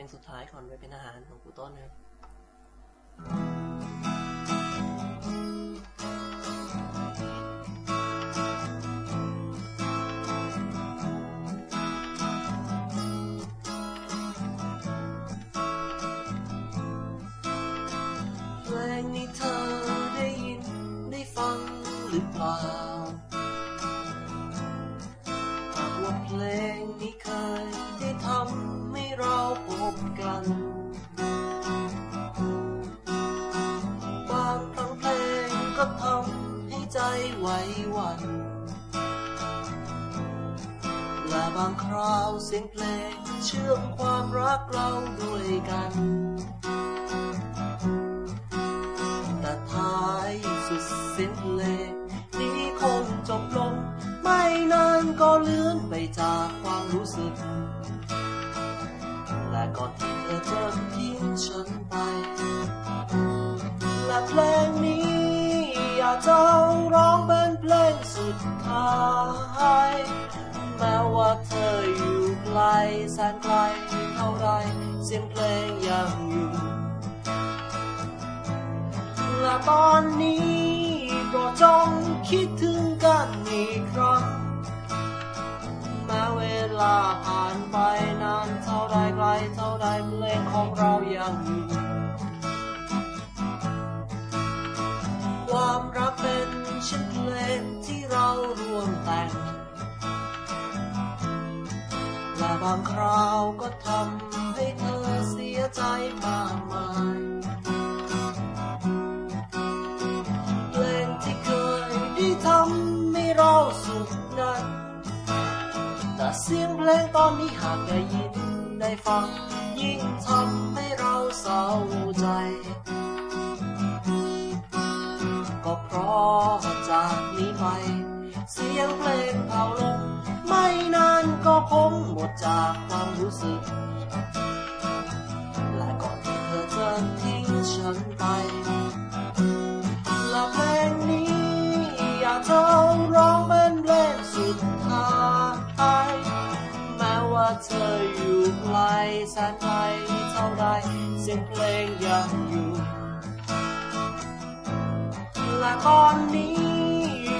ลงสุดท้ายก่อนไปเป็นอาหารของครูต้นนะครับเพลงนี้เธอ ไวหวั่นและบางคราวเสียงเพลงเชื่อมความรักเราด้วยกัน แต่ท้ายสุดเสียงเพลงนี้คงจบลง ไม่นานก็เลื่อนไปจากความรู้สึก และก่อนที่เธอจะ สุดท้าย แม้ว่าเธออยู่ไกลแสนไกลเท่าไรเสียงเพลงยังอยู่และตอนนี้โปรดจงคิดถึงกันอีกครั้งแม้เวลาผ่านไปนานเท่าใดไกลเท่าใดเพลงของเรายังอยู่ มแต่งและบางคราวก็ทำให้เธอเสียใจมากมายเพลงที่เคยได้ทำให้เราสุขนั้นแต่เสียงเพลงตอนนี้หากได้ยินได้ฟัง ยิ่งทำให้เราเศร้าใจ ก็เพราะจากนี้ไป จากความรู้สึก และก่อนที่เธอจะทิ้งฉันไป และเพลงนี้อยากจะร้องเป็นเพลงสุดท้ายแม้ว่าเธออยู่ไกลแสนไกลเท่าไรเสียงเพลงยังอยู่ และตอนนี้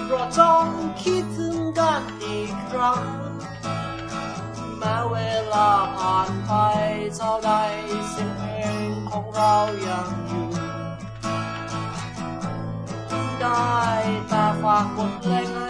โปรดจงคิดถึงกันอีกครั้งาผ่านไปเท่าใดเสียงเพลงของเรายังอยู่ ได้แต่ฝากบทเพลงให้